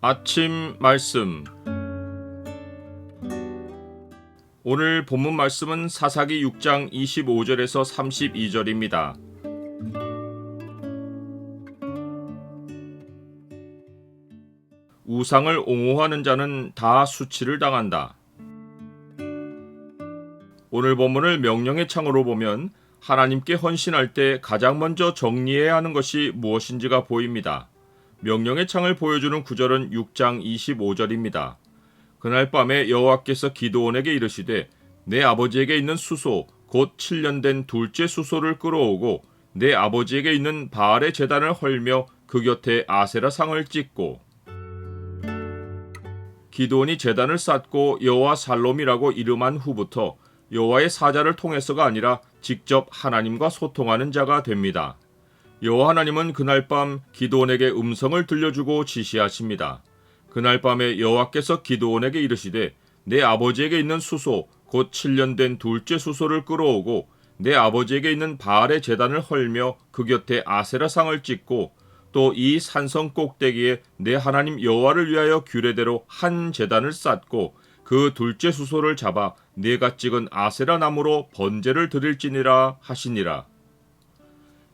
아침 말씀 오늘 본문 말씀은 사사기 6장 25절에서 32절입니다. 우상을 옹호하는 자는 다 수치를 당한다. 오늘 본문을 명령의 창으로 보면 하나님께 헌신할 때 가장 먼저 정리해야 하는 것이 무엇인지가 보입니다. 명령의 창을 보여주는 구절은 6장 25절입니다. 그날 밤에 여호와께서 기도원에게 이르시되 내 아버지에게 있는 수소 곧 7년 된 둘째 수소를 끌어오고 내 아버지에게 있는 바알의 제단을 헐며 그 곁에 아세라 상을 찍고 기도원이 제단을 쌓고 여호와 살롬이라고 이름한 후부터 여호와의 사자를 통해서가 아니라 직접 하나님과 소통하는 자가 됩니다. 여호와 하나님은 그날 밤 기도원에게 음성을 들려주고 지시하십니다. 그날 밤에 여호와께서 기도원에게 이르시되 내 아버지에게 있는 수소 곧 7년 된 둘째 수소를 끌어오고 내 아버지에게 있는 바알의 제단을 헐며 그 곁에 아세라 상을 찍고 또 이 산성 꼭대기에 내 하나님 여호와를 위하여 규례대로 한 제단을 쌓고 그 둘째 수소를 잡아 내가 찍은 아세라 나무로 번제를 드릴지니라 하시니라.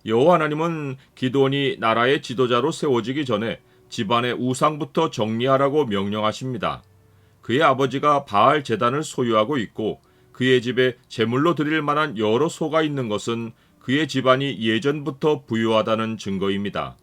여호와 하나님은 기도원이 나라의 지도자로 세워지기 전에 집안의 우상부터 정리하라고 명령하십니다. 그의 아버지가 바알 제단을 소유하고 있고 그의 집에 제물로 드릴 만한 여러 소가 있는 것은 그의 집안이 예전부터 부유하다는 증거입니다.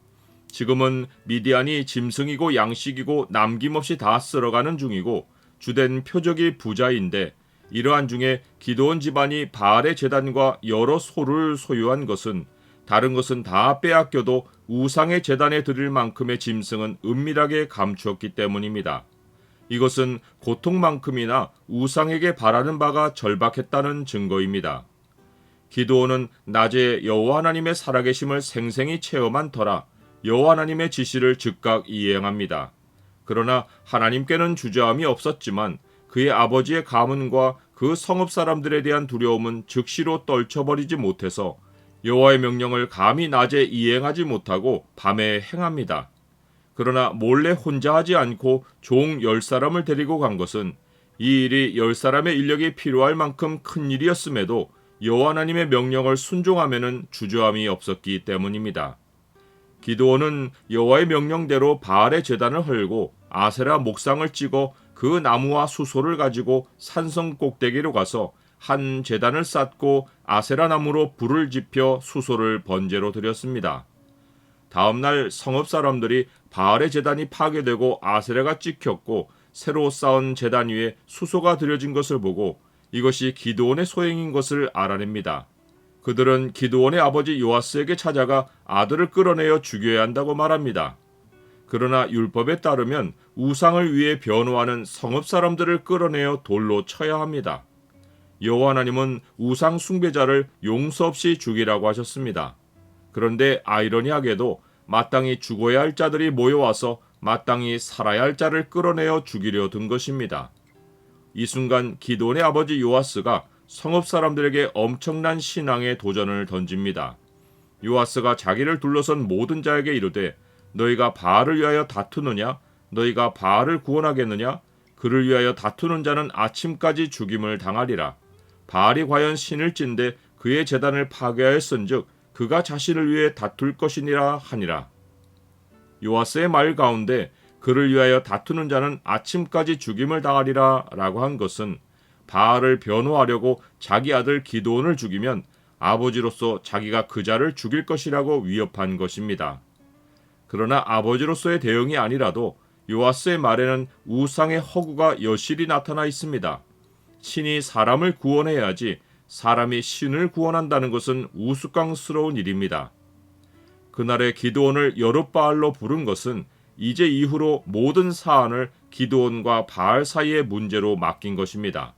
지금은 미디안이 짐승이고 양식이고 남김없이 다 쓸어가는 중이고 주된 표적이 부자인데 이러한 중에 기도원 집안이 바알의 재단과 여러 소를 소유한 것은 다른 것은 다 빼앗겨도 우상의 재단에 드릴 만큼의 짐승은 은밀하게 감추었기 때문입니다. 이것은 고통만큼이나 우상에게 바라는 바가 절박했다는 증거입니다. 기도원은 낮에 여호와 하나님의 살아계심을 생생히 체험한 터라 여호와 하나님의 지시를 즉각 이행합니다. 그러나 하나님께는 주저함이 없었지만 그의 아버지의 가문과 그 성읍 사람들에 대한 두려움은 즉시로 떨쳐버리지 못해서 여호와의 명령을 감히 낮에 이행하지 못하고 밤에 행합니다. 그러나 몰래 혼자 하지 않고 종 열 사람을 데리고 간 것은 이 일이 열 사람의 인력이 필요할 만큼 큰 일이었음에도 여호와 하나님의 명령을 순종하면은 주저함이 없었기 때문입니다. 기도원은 여호와의 명령대로 바알의 제단을 헐고 아세라 목상을 찍어 그 나무와 수소를 가지고 산성 꼭대기로 가서 한 제단을 쌓고 아세라 나무로 불을 지펴 수소를 번제로 드렸습니다. 다음 날 성읍 사람들이 바알의 제단이 파괴되고 아세라가 찍혔고 새로 쌓은 제단 위에 수소가 들여진 것을 보고 이것이 기도원의 소행인 것을 알아냅니다. 그들은 기도원의 아버지 요아스에게 찾아가 아들을 끌어내어 죽여야 한다고 말합니다. 그러나 율법에 따르면 우상을 위해 변호하는 성읍 사람들을 끌어내어 돌로 쳐야 합니다. 여호와 하나님은 우상 숭배자를 용서 없이 죽이라고 하셨습니다. 그런데 아이러니하게도 마땅히 죽어야 할 자들이 모여와서 마땅히 살아야 할 자를 끌어내어 죽이려 든 것입니다. 이 순간 기도원의 아버지 요아스가 성읍 사람들에게 엄청난 신앙의 도전을 던집니다. 요아스가 자기를 둘러선 모든 자에게 이르되 너희가 바알을 위하여 다투느냐 너희가 바알을 구원하겠느냐 그를 위하여 다투는 자는 아침까지 죽임을 당하리라 바알이 과연 신을 찐데 그의 재단을 파괴하였은즉 그가 자신을 위해 다툴 것이니라 하니라 요아스의 말 가운데 그를 위하여 다투는 자는 아침까지 죽임을 당하리라 라고 한 것은 바알을 변호하려고 자기 아들 기도원을 죽이면 아버지로서 자기가 그 자를 죽일 것이라고 위협한 것입니다. 그러나 아버지로서의 대응이 아니라도 요아스의 말에는 우상의 허구가 여실히 나타나 있습니다. 신이 사람을 구원해야지 사람이 신을 구원한다는 것은 우스꽝스러운 일입니다. 그날의 기도원을 여룻바알로 부른 것은 이제 이후로 모든 사안을 기도원과 바알 사이의 문제로 맡긴 것입니다.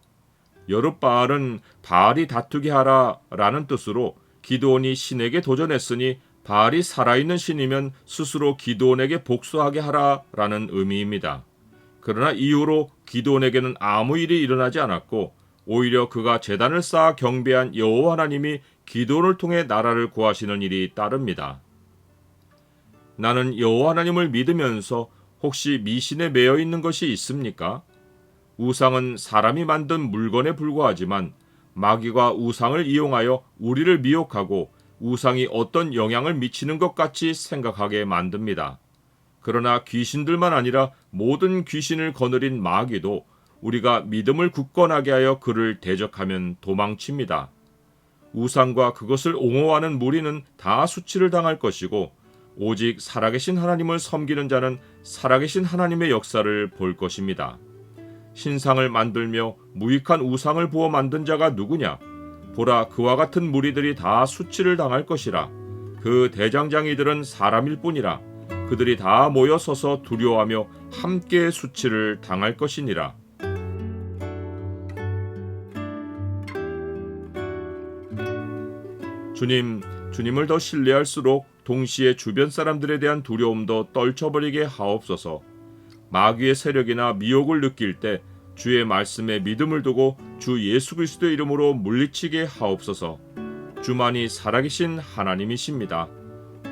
여룻바알은 바알이 다투게 하라라는 뜻으로 기도원이 신에게 도전했으니 바알이 살아있는 신이면 스스로 기도원에게 복수하게 하라라는 의미입니다. 그러나 이후로 기도원에게는 아무 일이 일어나지 않았고 오히려 그가 재단을 쌓아 경배한 여호와 하나님이 기도원을 통해 나라를 구하시는 일이 따릅니다. 나는 여호와 하나님을 믿으면서 혹시 미신에 매여 있는 것이 있습니까? 우상은 사람이 만든 물건에 불과하지만 마귀가 우상을 이용하여 우리를 미혹하고 우상이 어떤 영향을 미치는 것 같이 생각하게 만듭니다. 그러나 귀신들만 아니라 모든 귀신을 거느린 마귀도 우리가 믿음을 굳건하게 하여 그를 대적하면 도망칩니다. 우상과 그것을 옹호하는 무리는 다 수치를 당할 것이고 오직 살아계신 하나님을 섬기는 자는 살아계신 하나님의 역사를 볼 것입니다. 신상을 만들며 무익한 우상을 부어 만든 자가 누구냐? 보라 그와 같은 무리들이 다 수치를 당할 것이라. 그 대장장이들은 사람일 뿐이라. 그들이 다 모여 서서 두려워하며 함께 수치를 당할 것이니라. 주님, 주님을 더 신뢰할수록 동시에 주변 사람들에 대한 두려움도 떨쳐버리게 하옵소서. 마귀의 세력이나 미혹을 느낄 때 주의 말씀에 믿음을 두고 주 예수 그리스도의 이름으로 물리치게 하옵소서. 주만이 살아계신 하나님이십니다.